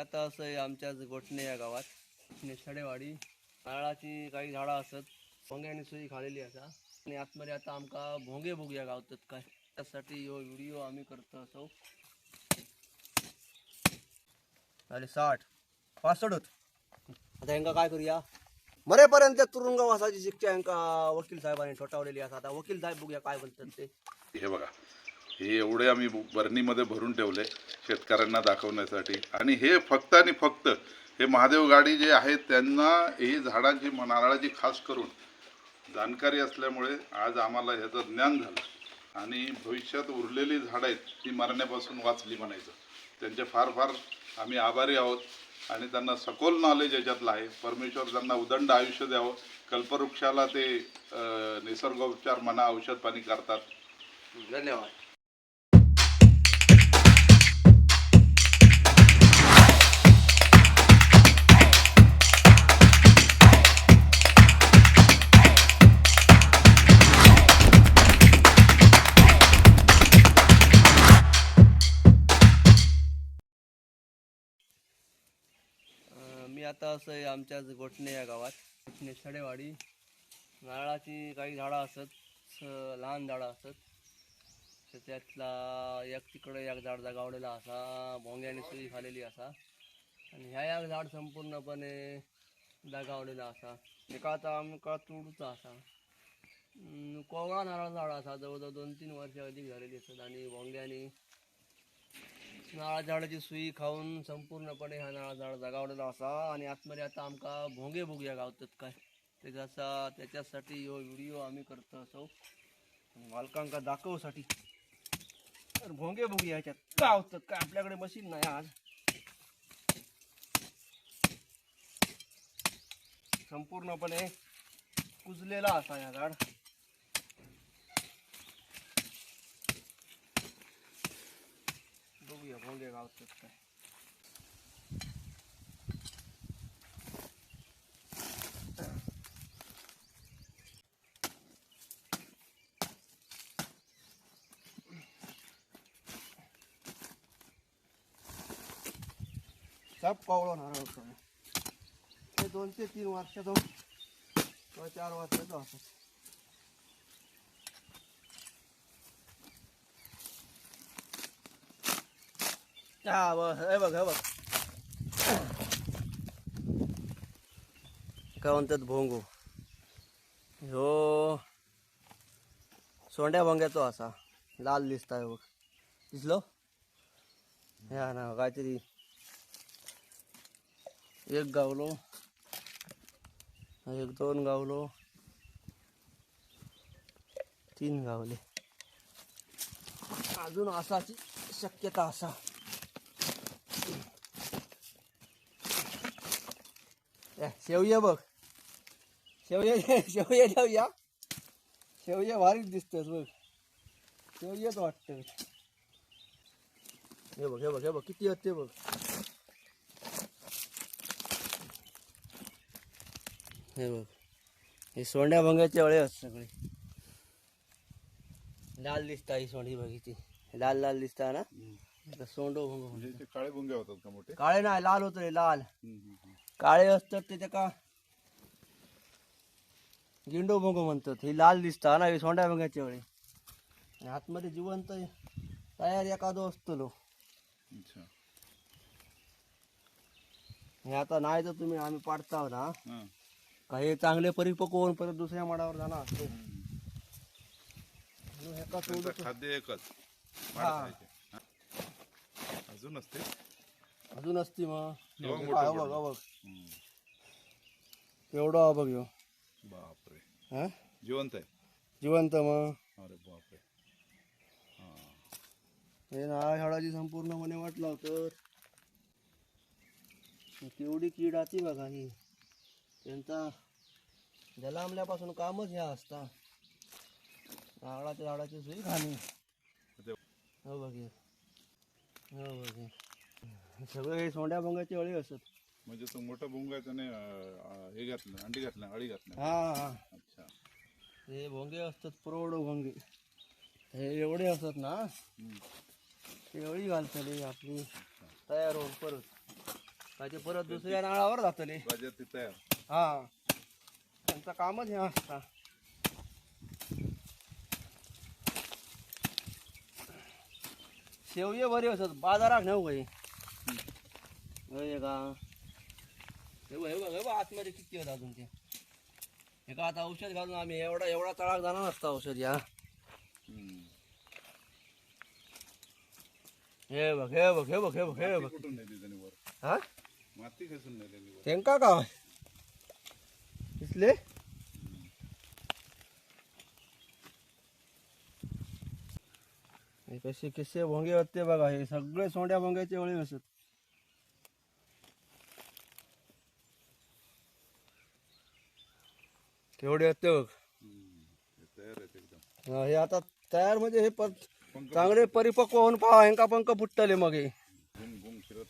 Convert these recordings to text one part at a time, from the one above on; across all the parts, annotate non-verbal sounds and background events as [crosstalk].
आता असं आहे आमच्या गोठणे या गावात. नेसाडेवाडी नारळाची काही झाडं असत. भोंग्याने सुई खालेली असा आणि आतमध्ये आता आमका भोंगे बघूया गावतात काय. त्यासाठी ह्यो व्हिडिओ आम्ही करतो असो. अरे साठ पासष्ट होत आता यांका काय करूया? मरेपर्यंत तुरुंगवासाची शिक्षा यांका वकील साहेबांनी ठोठावलेली असा आता वकील साहेब बघूया काय बोलतात ते. हे बघा. हे एवढे आम्ही बरणीमध्ये भरून ठेवले शेतकऱ्यांना दाखवण्यासाठी. आणि हे फक्त आणि फक्त हे महादेव गाडी जे आहेत त्यांना ही झाडांची नारळाची खास करून जाणकारी असल्यामुळे आज आम्हाला ह्याचं ज्ञान झालं. आणि भविष्यात उरलेली झाडं आहेत ती मरण्यापासून वाचली म्हणायचं. त्यांचे फार फार आम्ही आभारी आहोत. आणि त्यांना सखोल नॉलेज याच्यातलं आहे. परमेश्वर त्यांना उदंड आयुष्य द्यावं. कल्पवृक्षाला ते निसर्गोपचार म्हणा औषध पाणी करतात. धन्यवाद. असं आहे आमच्याच गोठणे या गावात. नेसाडेवाडी नारळाची काही झाडं असत लहान झाडं असत. तर त्यातला एक तिकडं एक झाड जगावलेला असा भोंग्याने सुई खालेली असा. आणि ह्या एक झाड संपूर्णपणे दगावलेला असा. एकाचा आमका तुडूचा असा. कोवळा नारळ झाड असा. जवळजवळ दोन तीन वर्ष अधिक झालेली असतात आणि भोंग्याने नारळ झाडाची सुई खाऊन संपूर्णपणे हा नारळ झाड जगावलेला असा आणि आतमध्ये आता आमका भोंगे बघूया गावतात काय. त्याच्याचा त्याच्यासाठी यो व्हिडिओ आम्ही करतो असो. मालकांका दाखवसाठी. तर भोंगे बघूया ह्याच्यात गावतात काय आपल्याकडे मशीन नाही आज. संपूर्णपणे कुजलेला असा या झाड बघूया भोंगे गावतात काय सब कवळो नारळ होतो हे दोन ते तीन वर्षाचो किंवा चार वर्षाचा असत हा बघ हे बघ हे बघ. काय म्हणतात भोंगो? ह्यो सोंड्या भोंग्याचो असा. लाल दिसताय बघ. दिसलो? ह्या ना काहीतरी एक गावलो. एक दोन गावलो. तीन गावले. अजून असाची शक्यता असा. शेवये बघ. शेवये [laughs] शेवये ठेवूया शेवये भारीच दिसतात बघ. शेवयेच वाटतं हे बघ हे बघ हे बघ किती आहेत ते बघ. हे बघ. हे सोंड्या भंगाचे अळे आहेत सगळे. लाल दिसता ही सोंडी बघितली लाल लाल दिसता ना? सोंडो भंग. म्हणजे काळे बुंगे होतात का मोठे? काळे नाही लाल होत रे लाल काळे असतात ते का गिंडो भंग म्हणतात. ही लाल दिसता ना ही सोंड्या अळे आणि आतमध्ये जिवंत तयार एखादो असतो अच्छा. हे आता नाही तर तुम्ही आम्ही पाडता ना. काही चांगले परिपक्व होऊन परत दुसऱ्या माडावर जाणार असतो. खाद्य एकच. अजून असते अजून असती मग हा, मोठं बघ? हा बघ हम्म. एवढं हा बघ ह्यो. बापरे हा जिवंत आहे जिवंत मग अरे बापरे हा. नारळ झाडाची संपूर्णपणे वाटलं होतं केवढी कीड आती बघा ही त्यांचा जलांबल्यापासून कामच ह्या असता नारळाच्या झाडाची सुई खाणी हो बघ हे. बघ. सगळे हे सोंड्या भंगाचे अळी असत. म्हणजे तो मोठा भुंगा आहे त्याने अं, अं, हे घातलं अंडी घातलं अळी घातलं हा हा. अच्छा. हे भोंगे असतात प्रौढ भोंगे. हे एवढे असतात ना हम्म. ते अळी घालतले आपली. तयार होऊन परत. काय ते परत दुसऱ्या नाळावर जातले. ते तयार. हा. त्यांचं कामच हे असता. शेवये बरे असत बाजारात नेऊ काही होय का हे बघ, हे बघ, हे बघ, आतमध्ये किती होत अजून ते. हे का आता औषध घालून आम्ही एवढा एवढा तळाक जाणार नसता औषध या. हे बघ हे बघ हे बघ हे बघ हे माती बघ. कुठून नेली त्याने वर? हा? माती नेलेली वर? त्यांका काय दिसले? कसे कसे भोंगे होते बघा हे सगळे सोंड्या भोंग्याचे ओळी असत. केवढे तग हे आता तयार म्हणजे हे पण चांगले परिपक्व होऊन पहा हेंका पंख फुटतले मग. हे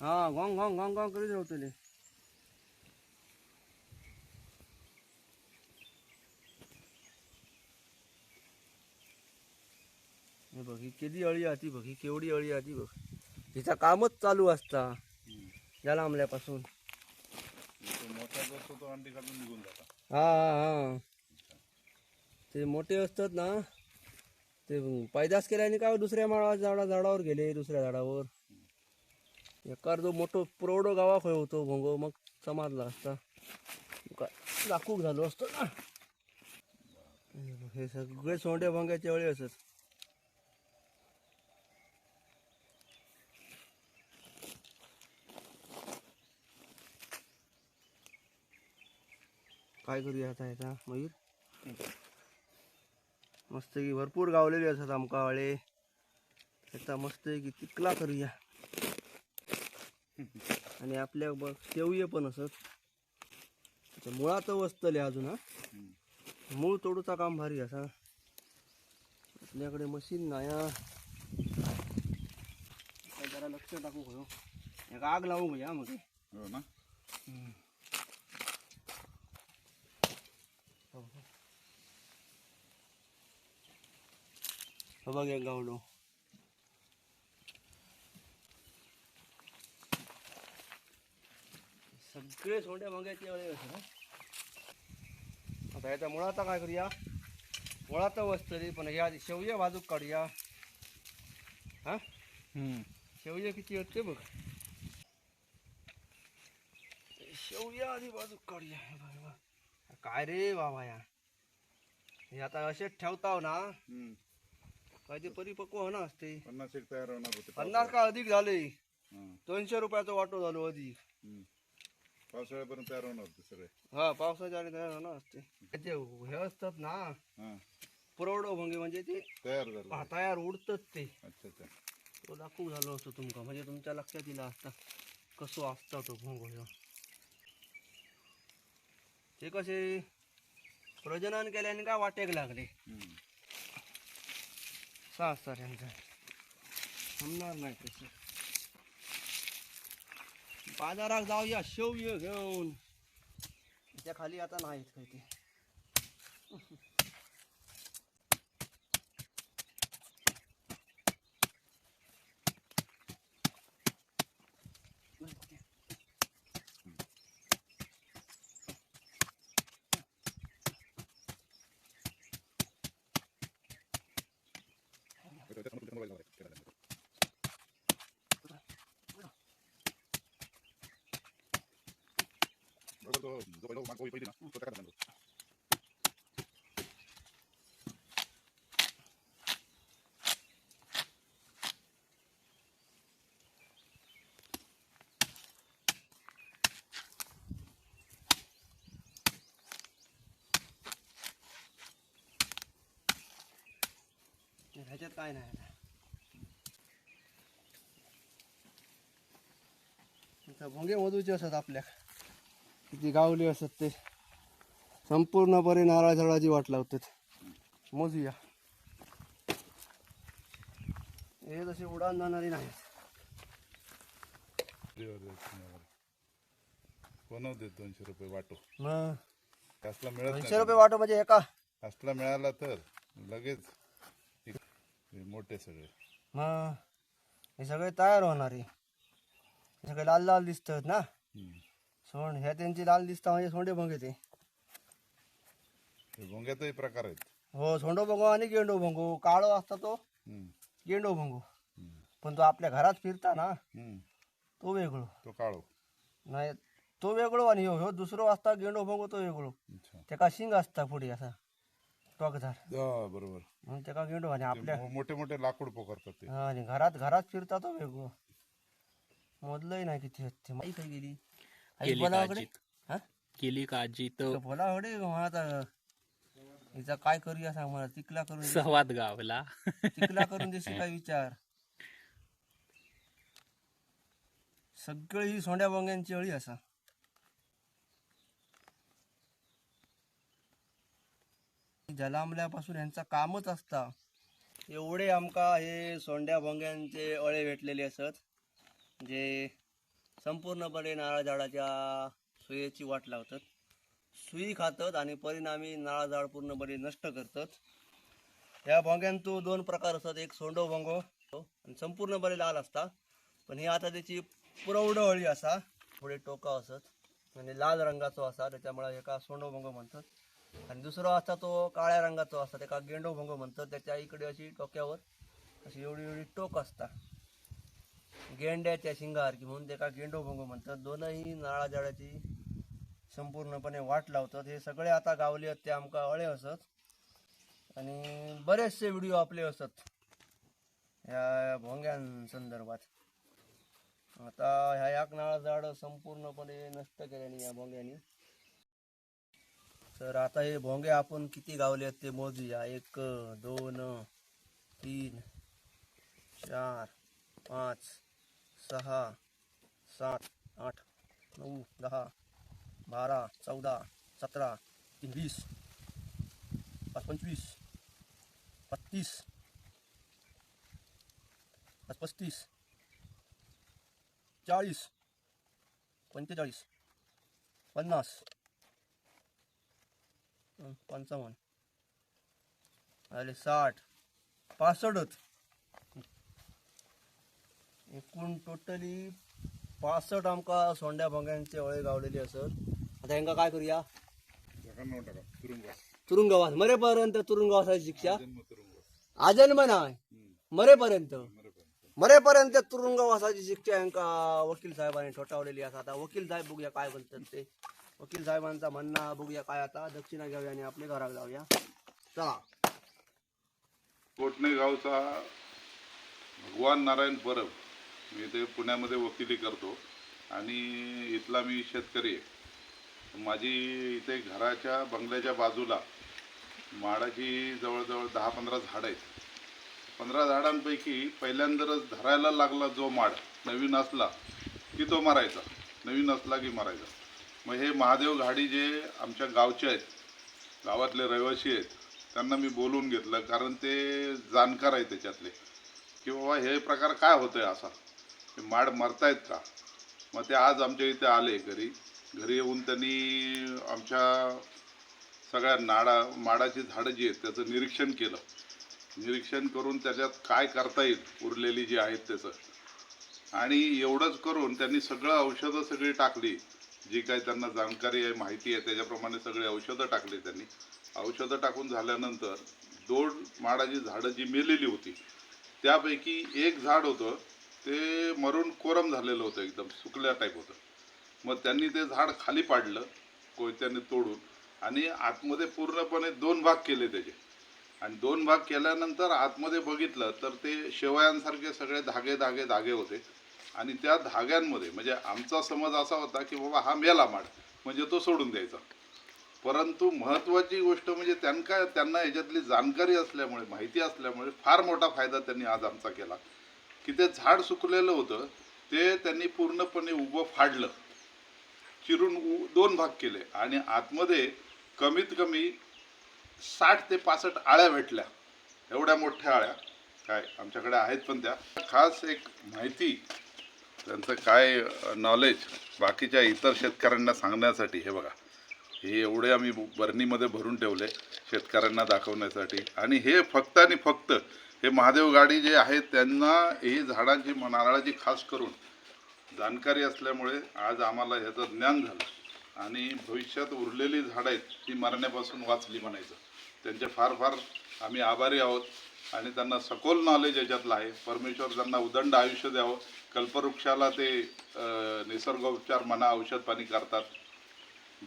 हा घोंग घोंग घोंग घोंग करीत राहतले बघ ही किती अळी आती बघ ही केवढी अळी आती बघ. हिचा कामच चालू असता. हम्म. लांबल्यापासून. आमल्यापासून मोठा तो अंडी काढून निघून हा हा ते मोठे असतात ना ते पैदास केल्याने काय दुसऱ्या माळा झाडा झाडावर गेले दुसऱ्या झाडावर. एकार जो मोठो प्रौढ गावा खंय होतो भोंगो मग समाजला असता काय लाकूक झालो असतो ना. हे सगळे सोंडे भोंग्याचे वेळी असत. काय करूया आता याचा? मयूर? मस्त की भरपूर गावलेली असतात आमका वाळे ह्याचा मस्त की तिकला करूया. आणि आपल्या बघ शेवये पण असत. मुळात वसतले अजून हा? मूळ तोडूचा काम भारी असा. आपल्याकडे मशीन नाया जरा लक्ष टाकू खरो एक आग लावू या मग. हो बघ एक गावलो सगळे सोंड्या मागायचे वेळे असं आता याचा मुळाचा काय करूया मुळाचा वस्तरी पण या शेवया बाजूक काढूया हा शेवया किती होते बघ शेवया आधी बाजूक काढूया. काय रे बाबा या हे आता असेच ठेवताव ना हम्म. काय ते परिपक्व होणार असते. पन्नास एक तयार होणार होते. पन्नास का अधिक झाले? हं. दोनशे रुपयाचा वाटो झालो अधिक. पावसाळ्यापर्यंत तयार होणार होते सगळे. हा पावसाच्या आणि तयार होणार असते. त्याचे हे असतात ना हा. पुरवडो भंगी म्हणजे ते तयार झालं. हातायार उडतच ते. अच्छा अच्छा. तो दाखवू झालो असतो तुमका म्हणजे तुमच्या लक्षात येईल असता कसो असता तो भोंगो ह्यो. ते कसे प्रजनन केल्याने का वाटेक लागले. सहा असतात त्यांचं थांबणार नाही तसं. बाजारात जाऊया शेवय घेऊन. त्याच्याखाली आता नाहीत काही ते. do koilo mang koi poi dina ko takan dando Hãy subscribe cho kênh Ghiền Mì Gõ Để không bỏ lỡ những video hấp dẫn 봉개 모두 지어서 다 플렉. किती गावली असत ते. संपूर्णपणे नारळ झाडाची वाट लावतात. मोजूया. हे तशी उडान जाणारी नाहीत. कोणव देत दोनशे रुपये वाटो. असला मिळत दोनशे नाही रुपये वाटो म्हणजे एका? असला मिळाला तर लगेच हे मोठे सगळे. मग? हे सगळे तयार होणारे. हे सगळे लाल लाल दिसतात ना? सोंड ह्या त्यांची लाल दिसता म्हणजे सोंडे भोंगे ते हे भोंग्यातही प्रकार आहेत. हो सोंडो भोंगो आणि गेंडो भोंगो. काळो असता तो हम्म. गेंडो भोंगो. हम्म. पण तो आपल्या घरात फिरता ना हम्म. तो वेगळो. तो काळो. नाही तो वेगळो आणि ह्यो ह्यो दुसरो असता गेंडो भोंगो तो वेगळो. अच्छा. तेका शिंग असता पुढे असा टोकधार हा, बरोबर. म्हणून तेका गेंडो आणि आपल्या मोठे मोठे लाकूड पोखरतात ते. हा, आणि घरात घरात फिरता तो वेगळो. मोदलंही नाही किती आहेत ते. माहिती गेली. आई केली का बोलाकडे आजीत? हा? केली का आजी तर बोलाकडे आता हिचा काय करूया सांग मला तिकला करून दे- सहवाद गावला. तिकला करून देशील काय विचार? सगळी ही सोंड्या बोंग्यांची अळी असा. जलांबल्यापासून यांचा कामच असता. एवढे आमका हे सोंड्या भोंग्यांचे अळे भेटलेले असत जे संपूर्णपणे नारळ झाडाच्या सुयेची वाट लावतात. सुई खातात आणि परिणामी नारळ झाड पूर्णपणे नष्ट करतात. ह्या भोंग्यांतू दोन प्रकार असतात. एक सोंडो भोंगो आणि संपूर्णपणे लाल असता पण ही आता त्याची पुरवडवळी असा थोडे टोका असत म्हणजे लाल रंगाचो असा त्याच्यामुळे एका सोंडो भोंगो म्हणतात. आणि दुसरो असता तो काळ्या रंगाचो असता त्याका गेंडो भोंगो म्हणतात. त्याच्या इकडे अशी टोक्यावर अशी एवढी एवढी टोक असता. गेंड्याच्या शिंगासारखी म्हणून त्याका गेंडो भोंगो म्हणतात. दोनही नाळा झाडाची संपूर्णपणे वाट लावतात. हे सगळे आता गावले आहेत ते आमका अळे असत. आणि बरेचसे व्हिडिओ आपले असत. ह्या भोंग्यां संदर्भात. आता ह्या एक नाळा झाड संपूर्णपणे नष्ट केल्याने या भोंग्यानी. तर आता हे भोंगे आपण किती गावले आहेत ते मोजूया एक दोन तीन चार पाच सहा सात आठ नऊ दहा बारा चौदा सतरा तीन वीस पंचवीस पस्तीस पस्तीस चाळीस पंचेचाळीस पन्नास पंचावन्न आले साठ पासष्ट एकूण टोटली पासष्ट आमकां सोंड्या भोंग्यांचे अळे गावलेले असत आता हेंका काय करूया? तुरुंगवास. मरेपर्यंत तुरुंगवासाची शिक्षा? जन्म नाय आजन्म नाही मरेपर्यंत? मरेपर्यंत तुरुंगवासाची शिक्षा यांका वकील साहेबांनी ठोठावलेली आसा आता वकील साहेब बघूया काय म्हणतात ते. वकील साहेबांचा म्हणणं बघूया काय आता. दक्षिणा घेऊया आणि आपल्या घरात जाऊया. चला. कोटणे गावचा भगवान नारायण परब. मी ते पुण्यामध्ये वकिली करतो. आणि इथला मी शेतकरी आहे. माझी इथे घराच्या बंगल्याच्या बाजूला माडाची जवळजवळ दहा पंधरा झाडं आहेत. पंधरा झाडांपैकी पहिल्यांदाच धरायला लागला जो माड नवीन असला की तो मारायचा नवीन असला की मारायचा. मग हे महादेव घाडी जे आमच्या गावचे आहेत गावातले रहिवासी आहेत त्यांना मी बोलून घेतलं कारण ते जाणकार आहे त्याच्यातले की बाबा हे प्रकार काय होतोय असा? ते माड मरतायत का? मग ते आज आमच्या इथे आले घरी. घरी येऊन त्यांनी आमच्या सगळ्या नाडा माडाची झाडं जी आहेत त्याचं निरीक्षण केलं. निरीक्षण करून त्याच्यात काय करता येईल? उरलेली जी आहेत त्याचं. आणि एवढंच करून त्यांनी सगळं औषधं सगळी टाकली. जी काही त्यांना जाणकारी आहे माहिती आहे त्याच्याप्रमाणे सगळी औषधं टाकली त्यांनी. औषधं टाकून झाल्यानंतर दोन माडाची झाडं जी मेलेली होती त्यापैकी एक झाड होतं ते मरून कोरम झालेलं होतं एकदम सुकल्या टाईप होतं. मग त्यांनी ते झाड खाली पाडलं कोयत्याने तोडून आणि आतमध्ये पूर्णपणे दोन भाग केले त्याचे. आणि दोन भाग केल्यानंतर आतमध्ये बघितलं तर ते शेवयांसारखे सगळे धागे धागे धागे होते. आणि त्या धाग्यांमध्ये म्हणजे आमचा समज असा होता की बाबा हा मेला माड म्हणजे तो सोडून द्यायचा. परंतु महत्त्वाची गोष्ट म्हणजे त्यांना त्यांना याच्यातली जाणकारी असल्यामुळे माहिती असल्यामुळे फार मोठा फायदा त्यांनी आज आमचा केला. की ते झाड सुकलेलं होतं ते त्यांनी पूर्णपणे उभं फाडलं. चिरून उ- दोन भाग केले आणि आतमध्ये कमीत कमी साठ ते पासष्ट आळ्या भेटल्या. एवढ्या मोठ्या आळ्या काय आमच्याकडे आहेत पण त्या. खास एक माहिती त्यांचं काय नॉलेज बाकीच्या इतर शेतकऱ्यांना सांगण्यासाठी हे बघा. हे एवढे आम्ही बरणीमध्ये भरून ठेवले शेतकऱ्यांना दाखवण्यासाठी. आणि हे फक्त आणि फक्त हे महादेव गाडी जे आहेत त्यांना ही झाडांची नारळाची खास करून जाणकारी असल्यामुळे आज आम्हाला ह्याचं ज्ञान झालं. आणि भविष्यात उरलेली झाडं आहेत ती मरण्यापासून वाचली म्हणायचं. त्यांचे फार फार आम्ही आभारी आहोत. आणि त्यांना सखोल नॉलेज याच्यातलं आहे. परमेश्वर त्यांना उदंड आयुष्य द्यावं. कल्पवृक्षाला ते निसर्गोपचार म्हणा औषध पाणी करतात.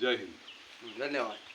जय हिंद. धन्यवाद